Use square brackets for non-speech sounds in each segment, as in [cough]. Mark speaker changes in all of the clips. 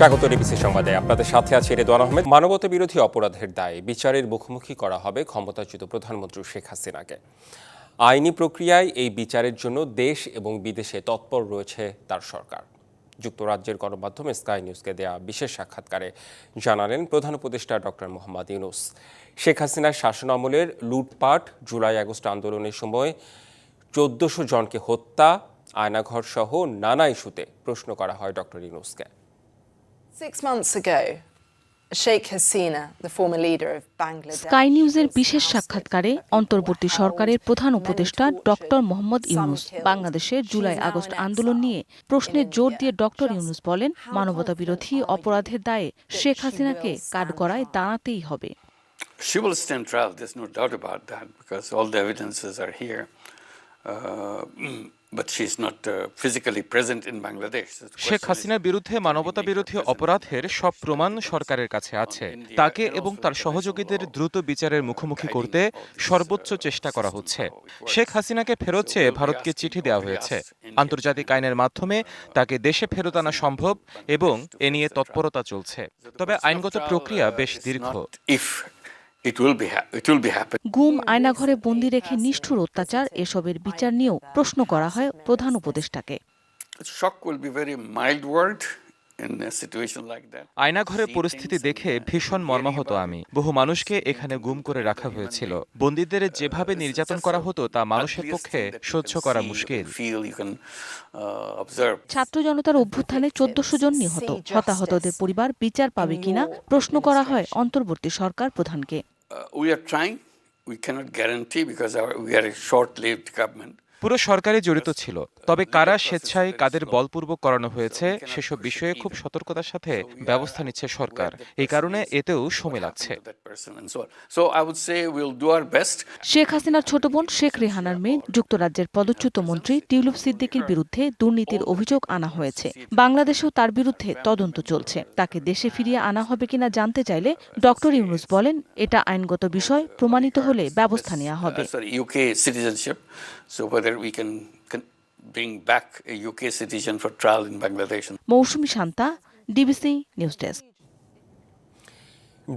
Speaker 1: স্বাগত ডিবিসি সংবাদে আপনাদের সাথে আছে রেদোয়ান আহমেদ মানবতা বিরোধী অপরাধের দায়ে বিচারের মুখোমুখি করা হবে ক্ষমতাচ্যুত প্রধানমন্ত্রী শেখ হাসিনাকে আইনি প্রক্রিয়ায় এই বিচারের জন্য দেশ এবং বিদেশে তৎপর রয়েছে তার সরকার যুক্তরাজ্যের গণমাধ্যম স্কাই নিউজকে দেয়া বিশেষ সাক্ষাৎকারে জানালেন প্রধান উপদেষ্টা ডক্টর মোহাম্মদ ইউনুস শেখ হাসিনার শাসন আমলের লুটপাট জুলাই আগস্ট আন্দোলনের সময় চোদ্দশো জনকে হত্যা আয়নাঘর সহ নানা ইস্যুতে প্রশ্ন করা হয় ডক্টর ইউনুসকে Six months ago,
Speaker 2: স্কাই নিউজের বিশেষ সাক্ষাৎকারে অন্তর্বর্তী সরকারের প্রধান উপদেষ্টা ডক্টর মোহাম্মদ ইউনুস বাংলাদেশে জুলাই আগস্ট আন্দোলন নিয়ে প্রশ্নে জোর দিয়ে ডক্টর ইউনুস বলেন মানবতা বিরোধী অপরাধের দায়ে শেখ হাসিনাকে কাঠগড়ায় দাঁড়াতেই হবে
Speaker 3: She will stand trial, there's no doubt about that, because all the evidences are here. Uh, [clears throat] Uh, Sheikh হাসিনার বিরুদ্ধে মানবতা বিরোধী অপরাধের সব প্রমাণ সরকারের কাছে আছে তাকে এবং তার সহযোগীদের দ্রুত বিচারের মুখোমুখি করতে uh, সর্বোচ্চ চেষ্টা করা হচ্ছে শেখ হাসিনাকে ফেরত চেয়ে ভারতকে
Speaker 2: চিঠি দেওয়া হয়েছে আন্তর্জাতিক আইনের মাধ্যমে uh, তাকে দেশে ফেরত আনা সম্ভব এবং এ নিয়ে তৎপরতা চলছে তবে
Speaker 4: আইনগত প্রক্রিয়া বেশ দীর্ঘ গুম আয়নাঘরে বন্দি রেখে নিষ্ঠুর অত্যাচার এসবের বিচার নিয়েও প্রশ্ন করা হয় প্রধান উপদেষ্টাকে আয়নাঘরে
Speaker 2: পরিস্থিতি দেখে ভীষণ মর্মাহত আমি বহু মানুষকে এখানে গুম করে রাখা হয়েছিল বন্দীদের uh, যেভাবে নির্যাতন করা হতো তা মানুষের পক্ষে সহ্য করা মুশকিল uh, ছাত্র জনতার অভ্যুত্থানে চোদ্দশো জন নিহত হতাহতদের পরিবার বিচার পাবে কিনা প্রশ্ন করা হয় অন্তর্বর্তী সরকার প্রধানকে Uh, we are trying we cannot guarantee
Speaker 3: because our, we are a short lived government পুরো সরকারে জড়িত ছিল তবে কারা স্বেচ্ছায় কাদের বলপূর্বক করানো হয়েছে সেসব বিষয়ে খুব সতর্কতার সাথে ব্যবস্থা নিচ্ছে সরকার এই কারণে এতেও সময় লাগছে
Speaker 2: শেখ হাসিনার ছোট বোন শেখ রেহানার মেয়ে যুক্তরাজ্যের পদচ্যুত মন্ত্রী টিউলুপ সিদ্দিকির বিরুদ্ধে দুর্নীতির অভিযোগ আনা হয়েছে বাংলাদেশেও তার বিরুদ্ধে তদন্ত চলছে তাকে দেশে ফিরিয়ে আনা হবে কিনা জানতে চাইলে ডক্টর ইউনুস বলেন এটা আইনগত বিষয় প্রমাণিত হলে ব্যবস্থা নেওয়া হবে so whether we can bring back a UK citizen for trial in Bangladesh. Mousumi Shanta DBC news desk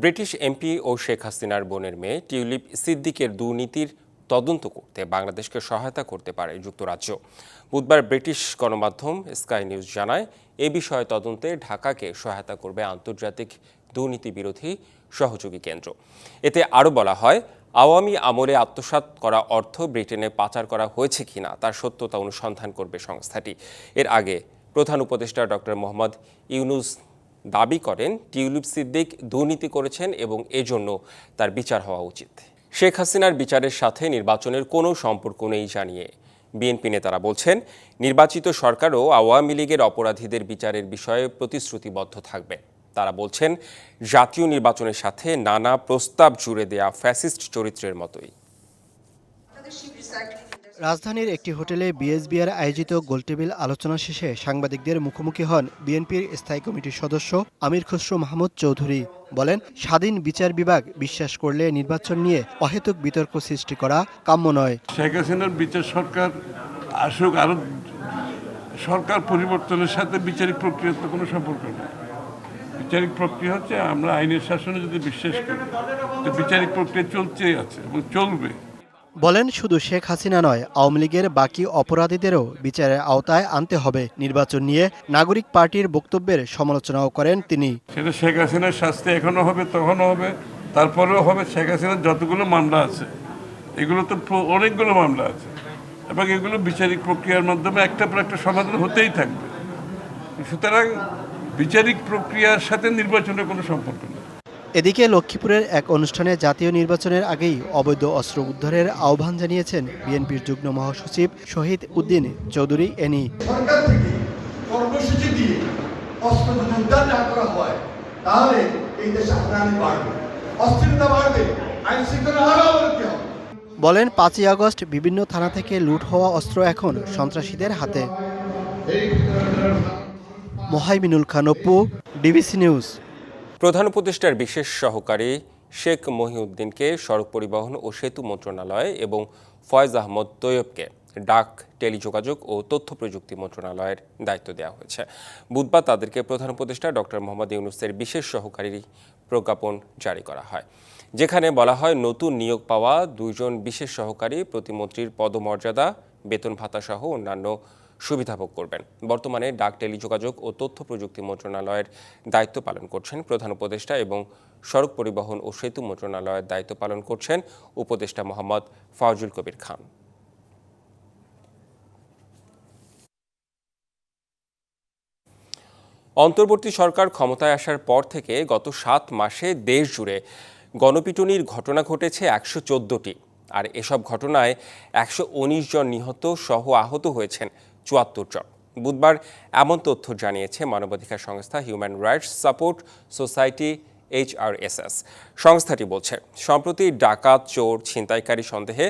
Speaker 1: British MP ও শেখ হাসিনার বোনের মেয়ে টিউলিপ সিদ্দিকের দুর্নীতির তদন্ত করতে বাংলাদেশকে সহায়তা করতে পারে যুক্তরাজ্য বুধবার ব্রিটিশ গণমাধ্যম স্কাই নিউজ জানায় এ বিষয়ে তদন্তে ঢাকাকে সহায়তা করবে আন্তর্জাতিক দুর্নীতি বিরোধী সহযোগী কেন্দ্র এতে আরও বলা হয় আওয়ামী আমলে আত্মসাত করা অর্থ ব্রিটেনে পাচার করা হয়েছে কিনা তার সত্যতা অনুসন্ধান করবে সংস্থাটি এর আগে প্রধান উপদেষ্টা ডক্টর মোহাম্মদ ইউনুস দাবি করেন টিউলিপ সিদ্দিক দুর্নীতি করেছেন এবং এজন্য তার বিচার হওয়া উচিত শেখ হাসিনার বিচারের সাথে নির্বাচনের কোনো সম্পর্ক নেই জানিয়ে বিএনপি নেতারা বলছেন নির্বাচিত সরকারও আওয়ামী লীগের অপরাধীদের বিচারের বিষয়ে প্রতিশ্রুতিবদ্ধ থাকবে তারা বলছেন জাতীয় নির্বাচনের সাথে নানা প্রস্তাব জুড়ে দেয়া ফ্যাসিস্ট চরিত্রের মতোই
Speaker 5: রাজধানীর একটি হোটেলে বিএসবিআর আয়োজিত গোলটেবিল আলোচনা শেষে সাংবাদিকদের মুখোমুখি হন বিএনপির স্থায়ী কমিটির সদস্য আমির খসরু মাহমুদ চৌধুরী বলেন স্বাধীন বিচার বিভাগ বিশ্বাস করলে নির্বাচন নিয়ে অহেতুক বিতর্ক সৃষ্টি করা কাম্য নয়
Speaker 6: শেখ হাসিনার বিচার সরকার আসুক আরো সরকার পরিবর্তনের সাথে বিচারিক প্রক্রিয়ার তো কোনো সম্পর্ক নেই বিচারিক প্রক্রিয়া হচ্ছে আমরা আইনের শাসনে যদি বিশ্বাস করি বিচারিক প্রক্রিয়া চলতেই আছে এবং চলবে
Speaker 5: বলেন শুধু শেখ হাসিনা নয় আওয়ামী লীগের বাকি অপরাধীদেরও বিচারের আওতায় আনতে হবে নির্বাচন নিয়ে নাগরিক পার্টির বক্তব্যের সমালোচনাও করেন তিনি
Speaker 6: সেটা শেখ হাসিনার শাস্তি এখনো হবে তখনও হবে তারপরেও হবে শেখ হাসিনার যতগুলো মামলা আছে এগুলো তো অনেকগুলো মামলা আছে এবং এগুলো বিচারিক প্রক্রিয়ার মাধ্যমে একটা পর একটা সমাধান হতেই থাকবে সুতরাং বিচারিক প্রক্রিয়ার সাথে নির্বাচনের কোনো সম্পর্ক নেই
Speaker 5: এদিকে লক্ষ্মীপুরের এক অনুষ্ঠানে জাতীয় নির্বাচনের আগেই অবৈধ অস্ত্র উদ্ধারের আহ্বান জানিয়েছেন বিএনপির যুগ্ম মহাসচিব শহীদ উদ্দিন চৌধুরী এনি সরকার থেকে কর্মসূচি দিয়ে অস্ত্র উদ্ধার না করা হয় তাহলে এই দেশে হানাহানি বাড়বে অস্থিরতা বাড়বে আইন শৃঙ্খলা হারাবরতে হবে বলেন পাঁচই আগস্ট বিভিন্ন থানা থেকে লুট হওয়া অস্ত্র এখন সন্ত্রাসীদের হাতে মোহাইমিনুল খান অপু ডিবিসি নিউজ
Speaker 1: প্রধান উপদেষ্টার বিশেষ সহকারী শেখ মহিউদ্দিনকে সড়ক পরিবহন ও সেতু মন্ত্রণালয় এবং ফয়েজ আহমদ তৈয়বকে ডাক টেলিযোগাযোগ ও তথ্য প্রযুক্তি মন্ত্রণালয়ের দায়িত্ব দেওয়া হয়েছে বুধবার তাদেরকে প্রধান উপদেষ্টা ডক্টর মোহাম্মদ ইউনুসের বিশেষ সহকারী প্রজ্ঞাপন জারি করা হয় যেখানে বলা হয় নতুন নিয়োগ পাওয়া দুজন বিশেষ সহকারী প্রতিমন্ত্রীর পদমর্যাদা বেতন ভাতাসহ অন্যান্য সুবিধা ভোগ করবেন বর্তমানে ডাক টেলিযোগাযোগ ও তথ্য প্রযুক্তি মন্ত্রণালয়ের দায়িত্ব পালন করছেন প্রধান উপদেষ্টা এবং সড়ক পরিবহন ও সেতু মন্ত্রণালয়ের দায়িত্ব পালন করছেন উপদেষ্টা মোহাম্মদ ফাউজুল কবির খান অন্তর্বর্তী সরকার ক্ষমতায় আসার পর থেকে গত সাত মাসে দেশ জুড়ে গণপিটুনির ঘটনা ঘটেছে একশো চোদ্দোটি আর এসব ঘটনায় একশো জন নিহত সহ আহত হয়েছেন চুয়াত্তর জন বুধবার এমন তথ্য জানিয়েছে মানবাধিকার সংস্থা human rights support society HRSS সংস্থাটি বলছে সম্প্রতি ডাকাত চোর ছিনতাইকারী সন্দেহে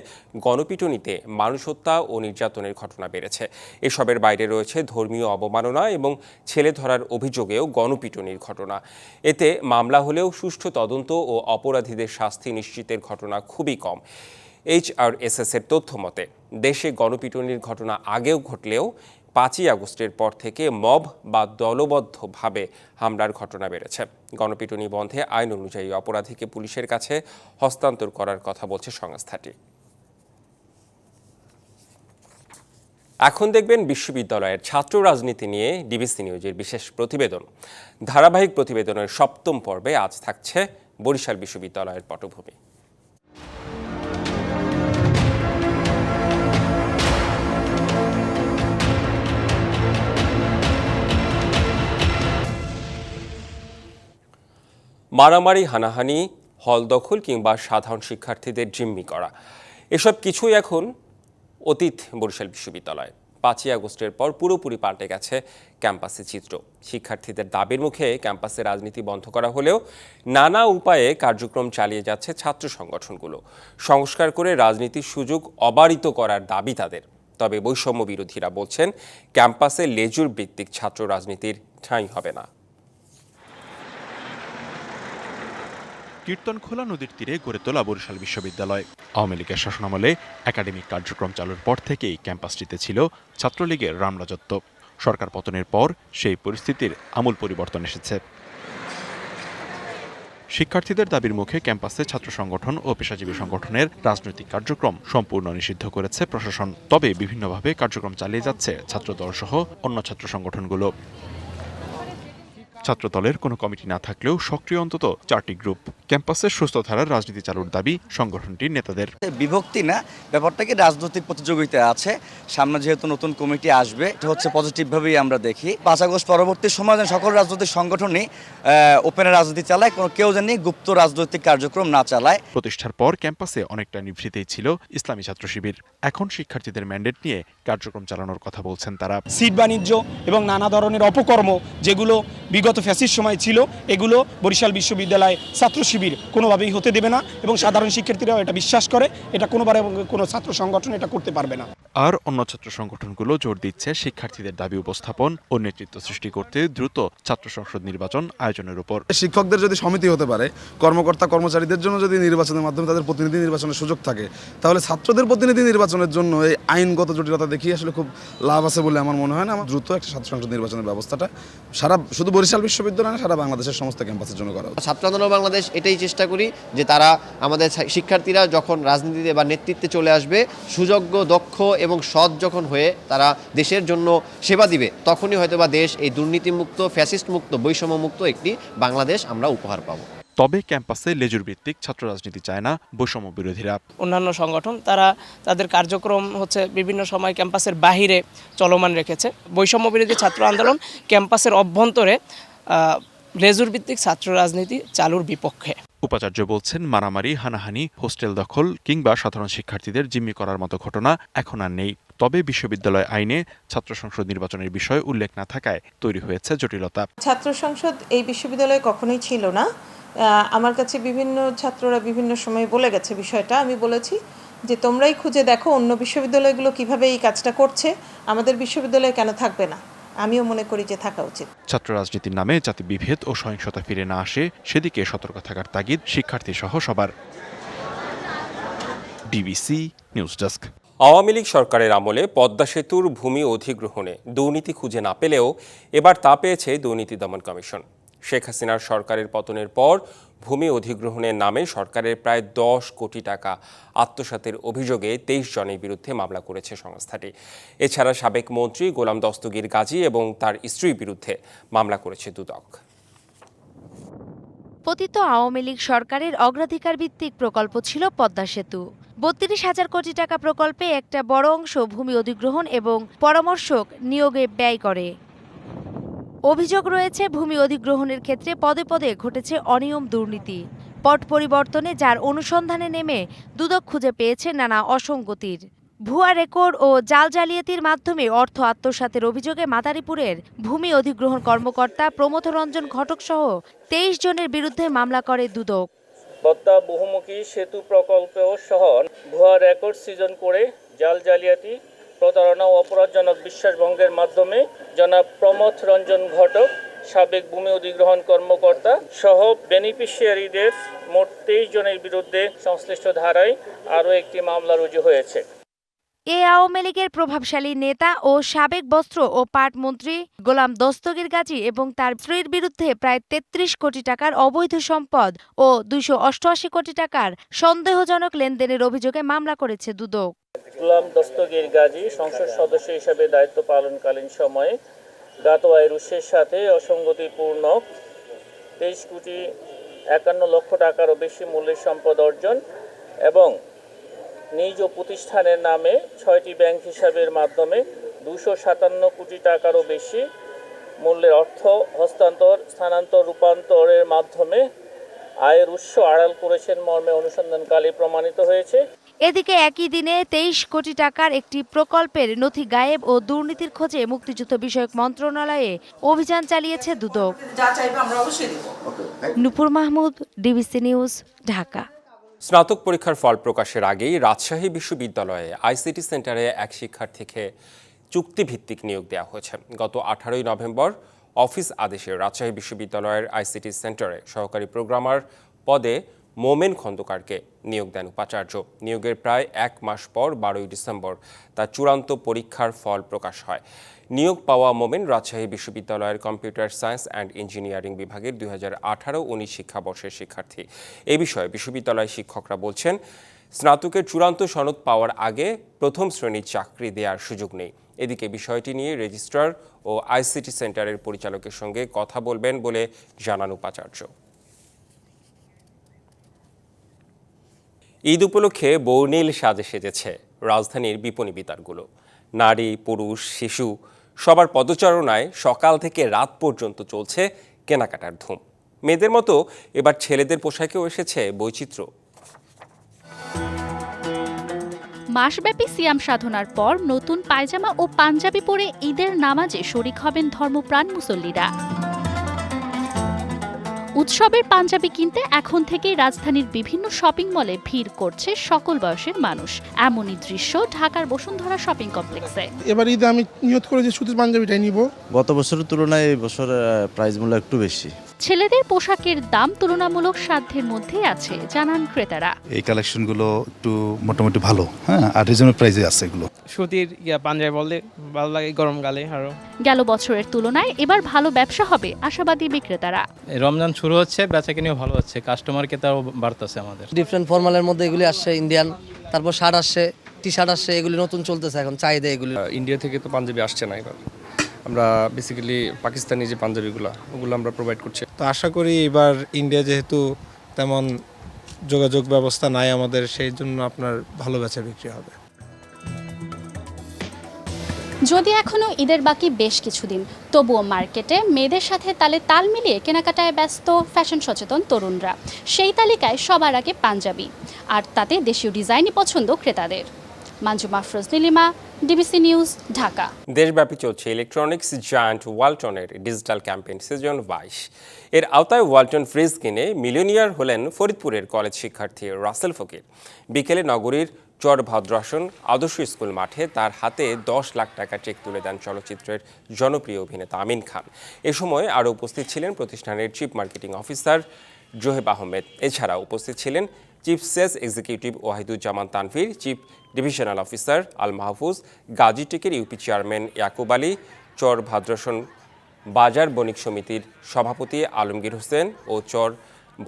Speaker 1: গণপিটুনিতে মানুষ হত্যা ও নির্যাতনের ঘটনা বেড়েছে এসবের বাইরে রয়েছে ধর্মীয় অবমাননা এবং ছেলে ধরার অভিযোগেও গণপিটুনির ঘটনা এতে মামলা হলেও সুষ্ঠু তদন্ত ও অপরাধীদের শাস্তি নিশ্চিতের ঘটনা খুবই কম এইচআরএসএসের তথ্য মতে দেশে গণপিটুনির ঘটনা আগেও ঘটলেও পাঁচই আগস্টের পর থেকে মব বা দলবদ্ধভাবে হামলার ঘটনা বেড়েছে গণপিটুনি বন্ধে আইন অনুযায়ী অপরাধীকে পুলিশের কাছে হস্তান্তর করার কথা বলছে সংস্থাটি এখন দেখবেন বিশ্ববিদ্যালয়ের ছাত্র রাজনীতি নিয়ে ডিবিসি নিউজের বিশেষ প্রতিবেদন ধারাবাহিক প্রতিবেদনের সপ্তম পর্বে আজ থাকছে বরিশাল বিশ্ববিদ্যালয়ের পটভূমি মারামারি হানাহানি হল দখল কিংবা সাধারণ শিক্ষার্থীদের জিম্মি করা এসব কিছুই এখন অতীত বরিশাল বিশ্ববিদ্যালয় পাঁচই আগস্টের পর পুরোপুরি পাল্টে গেছে ক্যাম্পাসে চিত্র শিক্ষার্থীদের দাবির মুখে ক্যাম্পাসে রাজনীতি বন্ধ করা হলেও নানা উপায়ে কার্যক্রম চালিয়ে যাচ্ছে ছাত্র সংগঠনগুলো সংস্কার করে রাজনীতির সুযোগ অবারিত করার দাবি তাদের তবে বৈষম্য বিরোধীরা বলছেন ক্যাম্পাসে লেজুর ভিত্তিক ছাত্র রাজনীতির ঠাঁই হবে না
Speaker 7: কীর্তনখোলা নদীর তীরে গড়ে তোলা বরিশাল বিশ্ববিদ্যালয় আওয়ামী লীগের শাসনামলে একাডেমিক কার্যক্রম চালুর পর থেকেই ক্যাম্পাসটিতে ছিল ছাত্রলীগের রামরাজত্ব সরকার পতনের পর সেই পরিস্থিতির আমূল পরিবর্তন এসেছে শিক্ষার্থীদের দাবির মুখে ক্যাম্পাসে ছাত্র সংগঠন ও পেশাজীবী সংগঠনের রাজনৈতিক কার্যক্রম সম্পূর্ণ নিষিদ্ধ করেছে প্রশাসন তবে বিভিন্নভাবে কার্যক্রম চালিয়ে যাচ্ছে ছাত্রদল সহ অন্য ছাত্র সংগঠনগুলো ছাত্র দলের কোনো কমিটি না থাকলেও সক্রিয় অন্তত চারটি গ্রুপ ক্যাম্পাসের সুস্থ ধারার রাজনীতি চালুর দাবি সংগঠনটির নেতাদের
Speaker 8: বিভক্তি না ব্যাপারটাকে রাজনৈতিক প্রতিযোগিতা আছে সামনে যেহেতু নতুন কমিটি আসবে এটা হচ্ছে পজিটিভভাবেই আমরা দেখি পাঁচ আগস্ট পরবর্তী সময় যেন সকল রাজনৈতিক সংগঠনই ওপেনে রাজনীতি চালায় কোনো কেউ জানি গুপ্ত রাজনৈতিক কার্যক্রম না চালায়
Speaker 7: প্রতিষ্ঠার পর ক্যাম্পাসে অনেকটা নিভৃতেই ছিল ইসলামী ছাত্র শিবির এখন শিক্ষার্থীদের ম্যান্ডেট নিয়ে কার্যক্রম চালানোর কথা বলছেন তারা
Speaker 9: সিট বাণিজ্য এবং নানা ধরনের অপকর্ম যেগুলো বিগত গত ফ্যাসির সময় ছিল এগুলো বরিশাল বিশ্ববিদ্যালয় ছাত্র শিবির কোনোভাবেই হতে দেবে না এবং সাধারণ শিক্ষার্থীরাও এটা বিশ্বাস করে এটা কোনোবারে কোনো ছাত্র সংগঠন এটা করতে পারবে না
Speaker 7: আর অন্য ছাত্র সংগঠনগুলো জোর দিচ্ছে শিক্ষার্থীদের দাবি উপস্থাপন ও নেতৃত্ব সৃষ্টি করতে দ্রুত ছাত্র সংসদ নির্বাচন আয়োজনের উপর
Speaker 10: শিক্ষকদের যদি সমিতি হতে পারে কর্মকর্তা কর্মচারীদের জন্য যদি নির্বাচনের মাধ্যমে তাদের প্রতিনিধি নির্বাচনের সুযোগ থাকে তাহলে ছাত্রদের প্রতিনিধি নির্বাচনের জন্য এই আইনগত জটিলতা দেখিয়ে আসলে খুব লাভ আছে বলে আমার মনে হয় না আমার দ্রুত একটা ছাত্র সংসদ নির্বাচনের ব্যবস্থাটা সারা শুধু বরিশাল বরিশাল বিশ্ববিদ্যালয় সারা বাংলাদেশের সমস্ত ক্যাম্পাসের জন্য করা
Speaker 8: ছাত্র আন্দোলন বাংলাদেশ এটাই চেষ্টা করি যে তারা আমাদের শিক্ষার্থীরা যখন রাজনীতিতে বা নেতৃত্বে চলে আসবে সুযোগ্য দক্ষ এবং সৎ যখন হয়ে তারা দেশের জন্য সেবা দিবে তখনই হয়তো বা দেশ এই দুর্নীতিমুক্ত ফ্যাসিস্ট মুক্ত বৈষম্যমুক্ত একটি বাংলাদেশ আমরা উপহার পাবো
Speaker 7: তবে ক্যাম্পাসে লেজুর ভিত্তিক ছাত্র রাজনীতি চায় না বৈষম্য বিরোধীরা
Speaker 11: অন্যান্য সংগঠন তারা তাদের কার্যক্রম হচ্ছে বিভিন্ন সময় ক্যাম্পাসের বাহিরে চলমান রেখেছে বৈষম্য বিরোধী ছাত্র আন্দোলন ক্যাম্পাসের অভ্যন্তরে লেজুর ভিত্তিক ছাত্র রাজনীতি চালুর বিপক্ষে
Speaker 7: উপাচার্য বলছেন মারামারি হানাহানি হোস্টেল দখল কিংবা সাধারণ শিক্ষার্থীদের জিম্মি করার মতো ঘটনা এখন আর নেই তবে বিশ্ববিদ্যালয় আইনে ছাত্র সংসদ নির্বাচনের বিষয় উল্লেখ না থাকায় তৈরি হয়েছে জটিলতা
Speaker 12: ছাত্র সংসদ এই বিশ্ববিদ্যালয়ে কখনোই ছিল না আমার কাছে বিভিন্ন ছাত্ররা বিভিন্ন সময় বলে গেছে বিষয়টা আমি বলেছি যে তোমরাই খুঁজে দেখো অন্য বিশ্ববিদ্যালয়গুলো কিভাবে এই কাজটা করছে আমাদের বিশ্ববিদ্যালয়ে কেন থাকবে না আমিও মনে করি যে থাকা উচিত
Speaker 7: ছাত্র রাজনীতির নামে যাতে বিভেদ ও সহিংসতা ফিরে না আসে সেদিকে সতর্ক থাকার তাগিদ শিক্ষার্থী সহ সবার DBC news desk
Speaker 1: Awami League সরকারের আমলে পদ্মা সেতুর ভূমি অধিগ্রহণে দুর্নীতি খুঁজে না পেলেও এবার তা পেয়েছে দুর্নীতি দমন কমিশন শেখ হাসিনার সরকারের পতনের পর ভূমি অধিগ্রহণের নামে সরকারের প্রায় দশ কোটি টাকা আত্মসাতের অভিযোগে তেইশ জনের বিরুদ্ধে মামলা করেছে সংস্থাটি এছাড়া সাবেক মন্ত্রী গোলাম দস্তগীর গাজী এবং তার স্ত্রীর বিরুদ্ধে মামলা করেছে দুদক
Speaker 13: পতিত আওয়ামী লীগ সরকারের অগ্রাধিকার ভিত্তিক প্রকল্প ছিল পদ্মা সেতু বত্রিশ হাজার কোটি টাকা প্রকল্পে একটা বড় অংশ ভূমি অধিগ্রহণ এবং পরামর্শক নিয়োগে ব্যয় করে অভিযোগ রয়েছে ভূমি অধিগ্রহণের ক্ষেত্রে পদে পদে ঘটেছে অনিয়ম দুর্নীতি পট পরিবর্তনে যার অনুসন্ধানে নেমে দুদক খুঁজে পেয়েছে নানা অসঙ্গতির ভুয়া রেকর্ড ও জাল জালিয়াতির মাধ্যমে অর্থ আত্মসাতের অভিযোগে মাদারীপুরের ভূমি অধিগ্রহণ কর্মকর্তা প্রমথ রঞ্জন ঘটক সহ তেইশ জনের বিরুদ্ধে মামলা করে দুদক
Speaker 14: বদ্দা বহুমুখী সেতু প্রকল্প সহ ভুয়া রেকর্ড সৃজন করে জাল জালিয়াতি প্রতারণা ও অপরাধজনক বিশ্বাসভঙ্গের মাধ্যমে জনাব প্রমথ রঞ্জন ঘটক সাবেক ভূমি অধিগ্রহণ কর্মকর্তা সহ বেনিফিশিয়ারিদের মোট তেইশ জনের বিরুদ্ধে সংশ্লিষ্ট ধারায় আরও একটি মামলা রুজু হয়েছে
Speaker 13: এ আওয়ামী লীগের প্রভাবশালী নেতা ও সাবেক বস্ত্র ও পাট মন্ত্রী গোলাম দস্তগীর গাজী এবং তার স্ত্রীর বিরুদ্ধে প্রায় তেত্রিশ কোটি টাকার অবৈধ সম্পদ ও দুইশো অষ্টআশি কোটি টাকার সন্দেহজনক লেনদেনের অভিযোগে মামলা করেছে দুদক
Speaker 14: গোলাম দস্তগীর গাজী সংসদ সদস্য হিসেবে দায়িত্ব পালনকালীন সময়ে গাতোয়াই রুশের সাথে অসঙ্গতিপূর্ণ তেইশ কোটি একান্ন লক্ষ টাকারও বেশি মূল্যের সম্পদ অর্জন এবং নিজ প্রতিষ্ঠানের নামে ছয়টি ব্যাংক হিসাবের মাধ্যমে দুশো সাতান্ন কোটি টাকারও বেশি মূল্যের অর্থ হস্তান্তর স্থানান্তর রূপান্তরের মাধ্যমে আয়ের উৎস আড়াল করেছেন মর্মে অনুসন্ধানকালে প্রমাণিত হয়েছে
Speaker 13: এদিকে একই দিনে তেইশ কোটি টাকার একটি প্রকল্পের নথি গায়েব ও দুর্নীতির খোঁজে মুক্তিযুদ্ধ বিষয়ক মন্ত্রণালয়ে অভিযান চালিয়েছে দুদক নুপুর মাহমুদ ডিবিসি নিউজ ঢাকা
Speaker 1: স্নাতক পরীক্ষার ফল প্রকাশের আগেই রাজশাহী বিশ্ববিদ্যালয়ে আইসিটি সেন্টারে এক শিক্ষার্থীকে চুক্তিভিত্তিক নিয়োগ দেওয়া হয়েছে গত আঠারোই নভেম্বর অফিস আদেশে রাজশাহী বিশ্ববিদ্যালয়ের আইসিটি সেন্টারে সহকারী প্রোগ্রামার পদে মোমেন খন্দকারকে নিয়োগ দেন উপাচার্য নিয়োগের প্রায় এক মাস পর বারোই ডিসেম্বর তার চূড়ান্ত পরীক্ষার ফল প্রকাশ হয় নিয়োগ পাওয়া মোমেন রাজশাহী বিশ্ববিদ্যালয়ের কম্পিউটার সায়েন্স অ্যান্ড ইঞ্জিনিয়ারিং বিভাগের দুই হাজার আঠারো উনিশ শিক্ষাবর্ষের শিক্ষার্থী এ বিষয়ে বিশ্ববিদ্যালয়ের শিক্ষকরা বলছেন স্নাতকের চূড়ান্ত সনদ পাওয়ার আগে প্রথম শ্রেণীর চাকরি দেওয়ার সুযোগ নেই এদিকে বিষয়টি নিয়ে রেজিস্ট্রার ও আইসিটি সেন্টারের পরিচালকের সঙ্গে কথা বলবেন বলে জানান উপাচার্য ঈদ উপলক্ষে বর্ণিল সাজে সেজেছে রাজধানীর বিপণী বিতারগুলো নারী পুরুষ শিশু সবার পদচারণায় সকাল থেকে রাত পর্যন্ত চলছে কেনাকাটার ধুম মেয়েদের মতো এবার ছেলেদের পোশাকেও এসেছে বৈচিত্র্য
Speaker 13: মাসব্যাপী সিয়াম সাধনার পর নতুন পায়জামা ও পাঞ্জাবি পরে ঈদের নামাজে শরিক হবেন ধর্মপ্রাণ মুসল্লিরা উৎসবের পাঞ্জাবি কিনতে এখন থেকেই রাজধানীর বিভিন্ন শপিং মলে ভিড় করছে সকল বয়সের মানুষ এমনই দৃশ্য ঢাকার বসুন্ধরা শপিং কমপ্লেক্সে
Speaker 15: এবার ঈদে আমি নিয়ত করে যে সুতির পাঞ্জাবিটাই নিব
Speaker 16: গত বছরের তুলনায় এই বছর প্রাইস মূল্য একটু বেশি
Speaker 13: ছেলেদের পোশাকের দাম তুলনামূলক সাধ্যের মধ্যে আছে জানান ক্রেতারা
Speaker 17: এই কালেকশনগুলো একটু মোটামুটি ভালো হ্যাঁ আর রিজনেবল প্রাইসে আছে এগুলো
Speaker 18: সুতির পাঞ্জাবি বললে ভালো লাগে গরমকালে আরো
Speaker 13: গেল বছরের তুলনায় এবার ভালো ব্যবসা হবে আশাবাদী বিক্রেতারা
Speaker 18: রমজান শুরু হচ্ছে বেচাকিনিও ভালো হচ্ছে কাস্টমার ক্রেতাও বাড়তেছে আমাদের
Speaker 19: ডিফারেন্ট ফর্মালের মধ্যে এগুলি আসছে ইন্ডিয়ান তারপর শার্ট আসছে টি শার্ট আসছে এগুলি নতুন চলতেছে এখন চাহিদা এগুলি
Speaker 20: ইন্ডিয়া থেকে তো পাঞ্জাবি আসছে না এবার আমরা বেসিক্যালি পাকিস্তানি যে পাঞ্জাবিগুলো ওগুলো আমরা প্রোভাইড করছি
Speaker 21: তো আশা করি এবার ইন্ডিয়া যেহেতু তেমন যোগাযোগ ব্যবস্থা নাই আমাদের সেই জন্য আপনার ভালো বেচা বিক্রি হবে
Speaker 13: যদি এখনও ঈদের বাকি বেশ কিছুদিন তবুও মার্কেটে মেয়েদের সাথে তালে তাল মিলিয়ে কেনাকাটায় ব্যস্ত ফ্যাশন সচেতন তরুণরা সেই তালিকায় সবার আগে পাঞ্জাবি আর তাতে দেশীয় ডিজাইনই পছন্দ ক্রেতাদের মাঞ্জু মাফরুজ নীলিমা ডিবিসি নিউজ ঢাকা
Speaker 1: দেশব্যাপী চলছে ইলেকট্রনিক্স জায়ান্ট ওয়ালটনের ডিজিটাল ক্যাম্পেইন সিজন বাইশ এর আওতায় ওয়ালটন ফ্রিজ কিনে মিলিয়নিয়ার হলেন ফরিদপুরের কলেজ শিক্ষার্থী রাসেল ফকির বিকেলে নগরীর চর ভদ্রাসন আদর্শ স্কুল মাঠে তার হাতে দশ লাখ টাকা চেক তুলে দেন চলচ্চিত্রের জনপ্রিয় অভিনেতা আমিন খান এ সময় আরও উপস্থিত ছিলেন প্রতিষ্ঠানের chief marketing officer Zoheb Ahmed এছাড়া উপস্থিত ছিলেন চিফ সেস executive Wahiduzzaman Tanvir chief divisional officer Al Mahfuz গাজীটেকের ইউপি চেয়ারম্যান ইয়াকুব আলী চর ভাদ্রাসন বাজার বণিক সমিতির সভাপতি আলমগীর হোসেন ও চর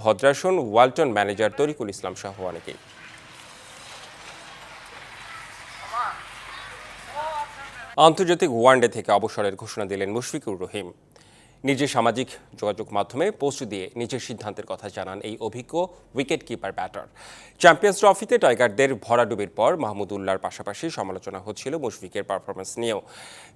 Speaker 1: ভদ্রাসন ওয়ালটন ম্যানেজার তরিকুল ইসলাম সহ অনেকেই আন্তর্জাতিক ওয়ানডে থেকে অবসরের ঘোষণা দিলেন মুশফিকুর রহিম নিজের সামাজিক যোগাযোগ মাধ্যমে পোস্ট দিয়ে নিজের সিদ্ধান্তের কথা জানান এই অভিজ্ঞ উইকেট কিপার ব্যাটার চ্যাম্পিয়ন্স ট্রফিতে টাইগারদের ভরাডুবির পর মাহমুদুল্লাহর পাশাপাশি সমালোচনা হচ্ছিল মুশফিকের পারফরমেন্স নিয়েও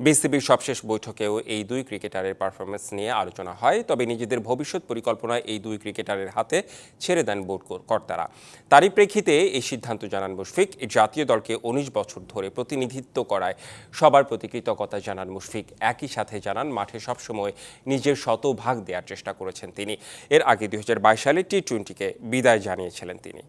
Speaker 1: বিসিবির সবশেষ বৈঠকেও এই দুই ক্রিকেটারের পারফরমেন্স নিয়ে আলোচনা হয় তবে নিজেদের ভবিষ্যৎ পরিকল্পনায় এই দুই ক্রিকেটারের হাতে ছেড়ে দেন বোর্ড কর্তারা তারই প্রেক্ষিতে এই সিদ্ধান্ত জানান মুশফিক জাতীয় দলকে উনিশ বছর ধরে প্রতিনিধিত্ব করায় সবার প্রতি কৃতজ্ঞতা জানান মুশফিক একই সাথে জানান মাঠে সবসময় নিজের শতভাগ দেওয়ার চেষ্টা করেছেন তিনি এর আগে দুই সালে টি টোয়েন্টিকে বিদায় জানিয়েছিলেন তিনি